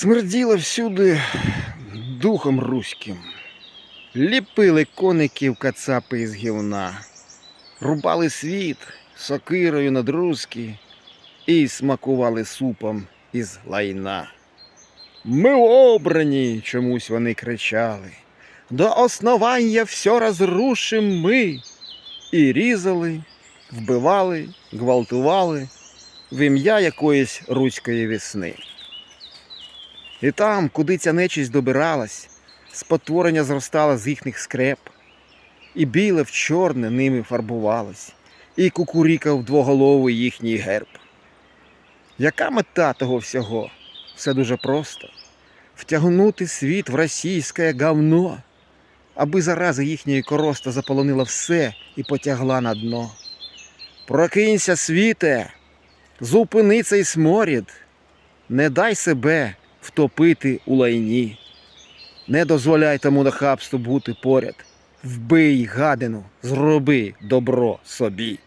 Смерділо всюди духом руським. Ліпили коників кацапи із гівна, рубали світ сокирою на друзки і смакували супом із лайна. Ми обрані, чомусь вони кричали. До основання все розрушим ми. І різали, вбивали, гвалтували в ім'я якоїсь руської весни. І там, куди ця нечість добиралась, спотворення зростало з їхніх скреп, і біле в чорне ними фарбувалось, і кукурікав двоголовий їхній герб. Яка мета того всього? Все дуже просто втягнути світ в російське говно, аби зараза їхньої короста заполонила все і потягла на дно. Прокинься, світе, зупини цей сморід, не дай себе втопити у лайні. Не дозволяй тому нахабству бути поряд. Вбий гадину, зроби добро собі.